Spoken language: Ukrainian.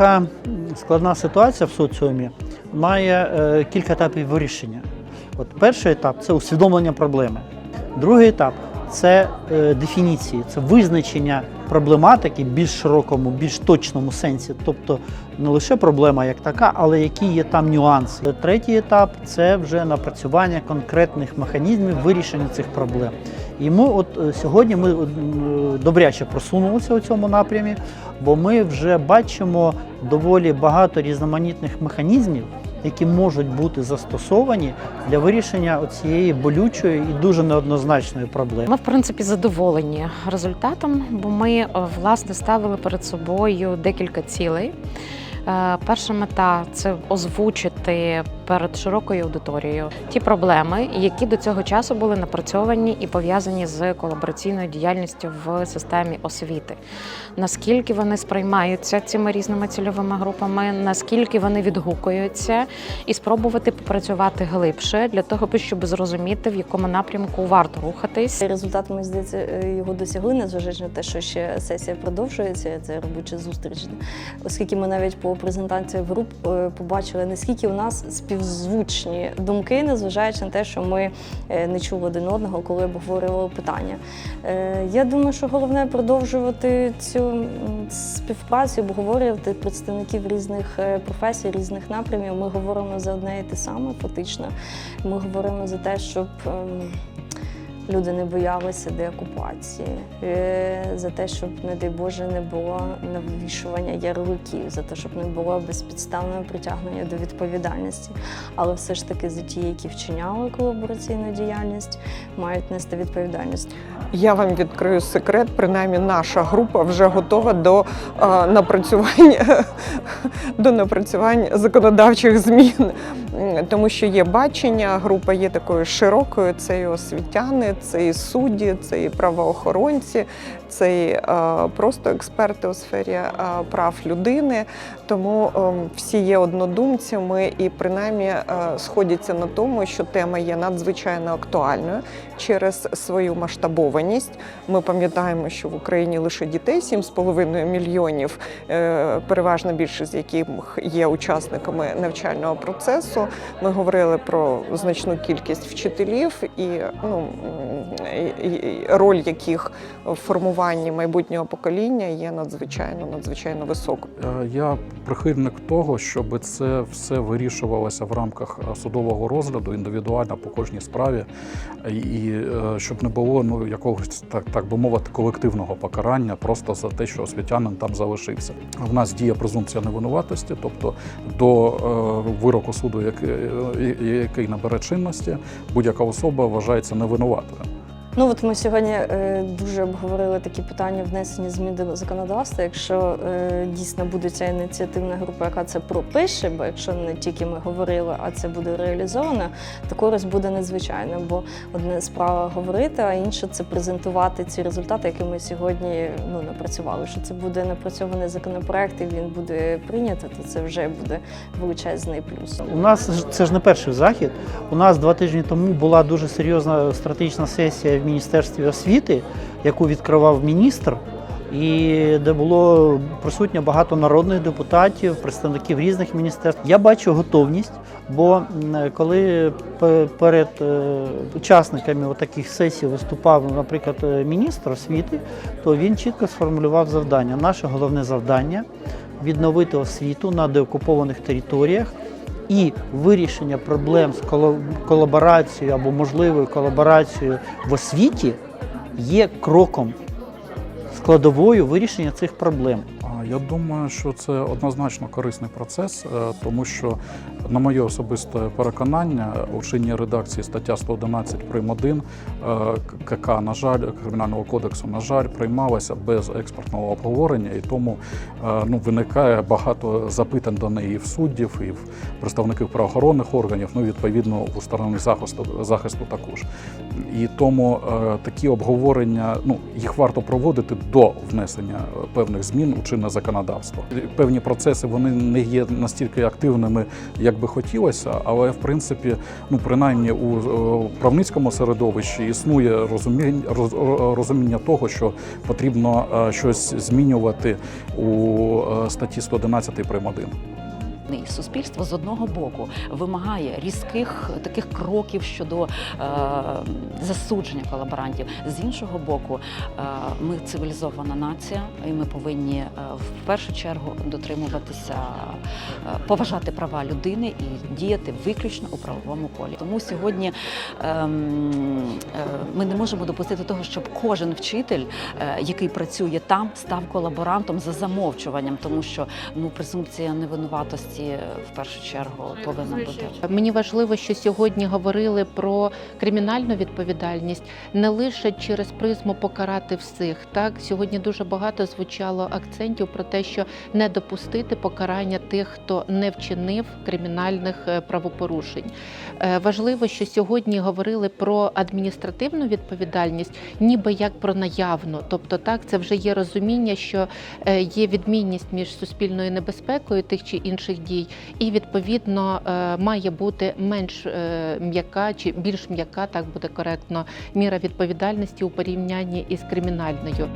будь-яка складна ситуація в соціумі має е, кілька етапів вирішення. От перший етап це усвідомлення проблеми. Другий етап це е, дефініції, це визначення проблематики в більш широкому, більш точному сенсі. Тобто не лише проблема як така, але які є там нюанси. Третій етап це вже напрацювання конкретних механізмів вирішення цих проблем. І ми от е, сьогодні ми е, добряче просунулися у цьому напрямі, бо ми вже бачимо доволі багато різноманітних механізмів, які можуть бути застосовані для вирішення цієї болючої і дуже неоднозначної проблеми. Ми, в принципі, задоволені результатом, бо ми е, власне ставили перед собою декілька цілей. Перша мета це озвучити перед широкою аудиторією ті проблеми, які до цього часу були напрацьовані і пов'язані з колабораційною діяльністю в системі освіти. Наскільки вони сприймаються цими різними цільовими групами, наскільки вони відгукуються, і спробувати попрацювати глибше для того, щоб зрозуміти, в якому напрямку варто рухатись. Результат, мені здається, е, його досягли, незважаючи на те, що ще сесія продовжується, це робоча зустріч. Оскільки ми навіть по презентації груп е, побачили, наскільки у нас співзвучні думки, незважаючи на те, що ми е, не чули один одного, коли обговорювали питання. Е, Я думаю, що головне продовжувати цю співпрацю, обговорювати представників різних е, професій, різних напрямів. Ми говоримо за одне і те саме, фактично. Ми говоримо за те, щоб. Люди не боялися деокупації, е, за те, щоб, не дай Боже, не було навішування ярликів, за те, щоб не було безпідставного притягнення до відповідальності. Але все ж таки за ті, які вчиняли колабораційну діяльність, мають нести відповідальність. Я вам відкрию секрет. Принаймні, наша група вже готова до е, напрацювання до напрацювання законодавчих змін, тому що є бачення. Група є такою широкою. Це і освітяни, це і судді, це і правоохоронці, це і е, просто експерти у сфері е, прав людини. Тому е, всі є однодумцями і принаймні е, сходяться на тому, що тема є надзвичайно актуальною через свою масштабованість. Ми пам'ятаємо, що в Україні лише дітей 7,5 мільйонів, переважна більшість яких є учасниками навчального процесу. Ми говорили про значну кількість вчителів і ну роль яких в формуванні майбутнього покоління є надзвичайно надзвичайно високою. Е, Я прихильник того, щоб це все вирішувалося в рамках е, судового розгляду індивідуально по кожній справі, і- е, щоб не було ну якогось так, так би мовити, колективного покарання просто за те, що освітянин там залишився. В нас діє презумпція невинуватості, тобто до вироку суду, е, який набере чинності, будь-яка особа вважається невинуватою. Ну от ми сьогодні е, дуже обговорили такі питання внесення змін до законодавства. Якщо е, дійсно буде ця ініціативна група, яка це пропише, бо якщо не тільки ми говорили, а це буде реалізовано, то користь буде надзвичайна. Бо одне справа говорити, а інше це презентувати ці результати, які ми сьогодні ну напрацювали. Що це буде напрацьований законопроект, і він буде прийнятий, то це вже буде величезний плюс. У нас це ж не перший захід. У нас два тижні тому була дуже серйозна стратегічна сесія в Міністерстві освіти, яку відкривав міністр, і де було присутньо багато народних депутатів, представників різних міністерств. Я бачу готовність, бо коли перед е, учасниками таких сесій виступав, наприклад, е, міністр освіти, то він чітко сформулював завдання. Наше головне завдання відновити освіту на деокупованих територіях і вирішення проблем з колаборацією або можливою колаборацією в освіті є кроком складовою вирішення цих проблем. Я думаю, що це однозначно корисний процес, е, тому що, на моє особисте переконання, у чинній редакції стаття 111 прим. 1 е, КК, на жаль, Кримінального кодексу, на жаль, приймалася без експертного обговорення, і тому е, ну, виникає багато запитань до неї і в суддів, і в представників правоохоронних органів, ну, відповідно, в установи захисту, захисту також. І тому такі обговорення, ну, їх варто проводити до внесення певних змін у чинне законодавство. Певні процеси вони не є настільки активними, як би хотілося, але в принципі, ну принаймні у е, правницькому середовищі існує розуміння, розуміння того, що потрібно е, щось змінювати у е, статті 111 прим. 1. Ні, Суспільство з одного боку вимагає різких таких кроків щодо е, засудження колаборантів. З іншого боку, е, ми цивілізована нація, і ми повинні е, в першу чергу дотримуватися, поважати права людини і діяти виключно у правовому полі. Тому сьогодні ем, е, ми не можемо допустити того, щоб кожен вчитель, е, який працює там, став колаборантом за замовчуванням, тому що ну презумпція невинуватості е, в першу чергу повинна бути. Мені важливо, що сьогодні говорили про кримінальну відповідальність не лише через призму покарати всіх. Так сьогодні дуже багато звучало акцентів про те, що не допустити покарання тих, хто не вчинив кримінальних е, правопорушень. Е, Важливо, що сьогодні говорили про адміністративну відповідальність, ніби як про наявну. Тобто, так це вже є розуміння, що е, є відмінність між суспільною небезпекою тих чи інших дій, і відповідно має бути менш м'яка чи більш м'яка, так буде коректно, міра відповідальності у порівнянні із кримінальною.